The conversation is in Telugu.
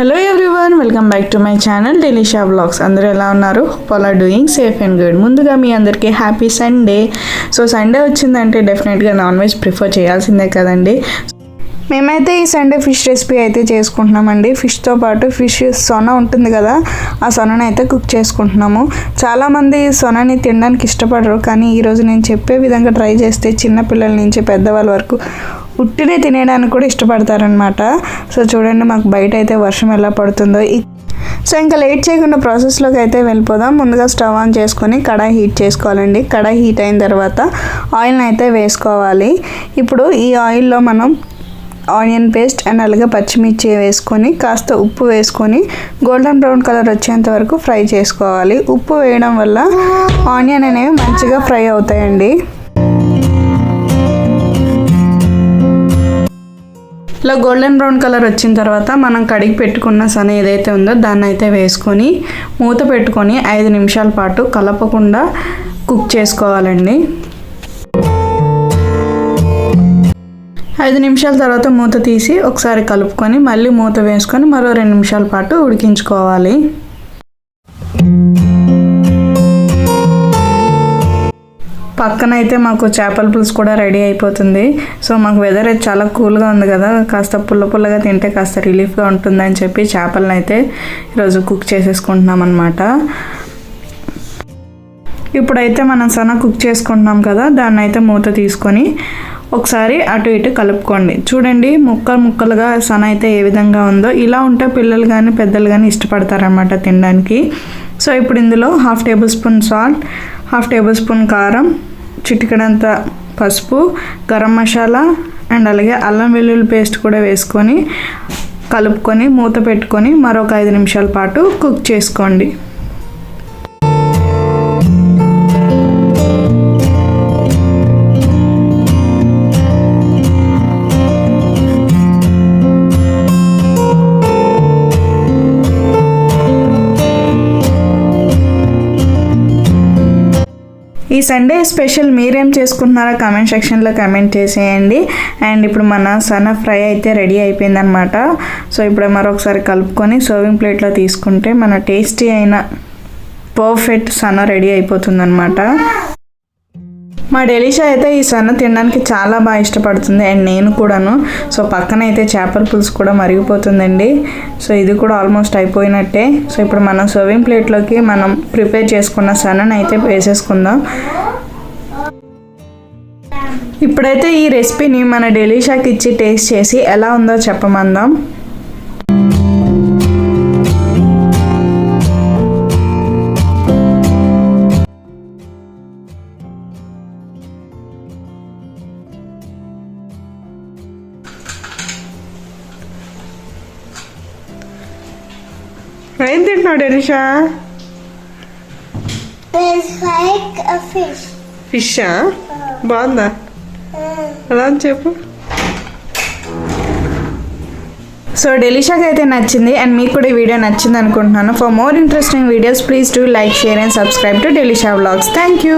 Hello everyone welcome back to my channel Delisha blogs అందరూ ఎలా ఉన్నారు? All doing safe and good ముందుగా మీ అందరికీ హ్యాపీ సండే సో సండే వచ్చిందంటే డెఫినెట్గా నాన్ వెజ్ ప్రిఫర్ చేయాల్సిందే కదండి. మేమైతే ఈ సండే ఫిష్ రెసిపీ అయితే చేసుకుంటున్నామండి. ఫిష్తో పాటు ఫిష్ సొన ఉంటుంది కదా ఆ సొనని అయితే కుక్ చేసుకుంటున్నాము. చాలామంది సొనని తినడానికి ఇష్టపడరు కానీ ఈరోజు నేను చెప్పే విధంగా ట్రై చేస్తే చిన్నపిల్లల నుంచి పెద్దవాళ్ళ వరకు ఉట్టినే తినేయడానికి కూడా ఇష్టపడతారనమాట సో చూడండి మాకు బయట అయితే వర్షం ఎలా పడుతుందో. సో ఇంకా లేట్ చేయకుండా ప్రాసెస్లోకి అయితే వెళ్ళిపోదాం. ముందుగా స్టవ్ ఆన్ చేసుకొని కడాయి హీట్ చేసుకోవాలండి. కడాయి హీట్ అయిన తర్వాత ఆయిల్ని అయితే వేసుకోవాలి. ఇప్పుడు ఈ ఆయిల్లో మనం ఆనియన్ పేస్ట్ అండ్ అలాగే పచ్చిమిర్చి వేసుకొని కాస్త ఉప్పు వేసుకొని గోల్డెన్ బ్రౌన్ కలర్ వచ్చేంత వరకు ఫ్రై చేసుకోవాలి. ఉప్పు వేయడం వల్ల ఆనియన్ అనేవి మంచిగా ఫ్రై అవుతాయండి. ఇలా గోల్డెన్ బ్రౌన్ కలర్ వచ్చిన తర్వాత మనం కడిగి పెట్టుకున్న సన ఏదైతే ఉందో దాన్ని అయితే వేసుకొని మూత పెట్టుకొని ఐదు నిమిషాల పాటు కలపకుండా కుక్ చేసుకోవాలండి. ఐదు నిమిషాల తర్వాత మూత తీసి ఒకసారి కలుపుకొని మళ్ళీ మూత వేసుకొని మరో రెండు నిమిషాల పాటు ఉడికించుకోవాలి. పక్కన అయితే మాకు చేపల పులుసు కూడా రెడీ అయిపోతుంది. సో మాకు వెదర్ అయితే చాలా కూల్గా ఉంది కదా. కాస్త పుల్ల పుల్లగా తింటే కాస్త రిలీఫ్గా ఉంటుందని చెప్పి చేపలను అయితే ఈరోజు కుక్ చేసేసుకుంటున్నాం అనమాట ఇప్పుడైతే మనం సన్న కుక్ చేసుకుంటున్నాం కదా. దాన్ని అయితే మూత తీసుకొని ఒకసారి అటు ఇటు కలుపుకోండి. చూడండి ముక్కలు ముక్కలుగా సన అయితే ఏ విధంగా ఉందో. ఇలా ఉంటే పిల్లలు కానీ పెద్దలు కానీ ఇష్టపడతారనమాట తినడానికి. సో ఇప్పుడు ఇందులో half tablespoon salt half tablespoon కారం చిటికడంత పసుపు గరం మసాలా అండ్ అలాగే అల్లం వెల్లుల్లి పేస్ట్ కూడా వేసుకొని కలుపుకొని మూత పెట్టుకొని మరొక ఐదు నిమిషాల పాటు కుక్ చేసుకోండి. సండే స్పెషల్ మీరేం చేసుకుంటున్నారో కామెంట్ సెక్షన్లో కామెంట్ చేసేయండి. అండ్ ఇప్పుడు మన సన్న ఫ్రై అయితే రెడీ అయిపోయిందనమాట సో ఇప్పుడు మరొకసారి కలుపుకొని సర్వింగ్ ప్లేట్లో తీసుకుంటే మన టేస్టీ అయిన పర్ఫెక్ట్ సన్న రెడీ అయిపోతుందన్నమాట. మా డెలిషా అయితే ఈ సన్న తినడానికి చాలా బాగా ఇష్టపడుతుంది అండ్ నేను కూడాను. సో పక్కన అయితే చేపల పులుసు కూడా మరిగిపోతుందండి. సో ఇది కూడా ఆల్మోస్ట్ అయిపోయినట్టే. సో ఇప్పుడు మనం సర్వింగ్ ప్లేట్లోకి మనం ప్రిపేర్ చేసుకున్న సన్నని అయితే వేసేసుకుందాం. ఇప్పుడైతే ఈ రెసిపీని మన డెలిషాకి ఇచ్చి టేస్ట్ చేసి ఎలా ఉందో చెప్పమందాం. ఏం తింటున్నావు fish. ఫిషా? బాగుందా? అలా అని చెప్పు. సో డెలిషాకి అయితే నచ్చింది అండ్ మీకు కూడా ఈ వీడియో నచ్చింది అనుకుంటున్నాను. For more interesting videos please do like share and subscribe to Delisha vlogs thank you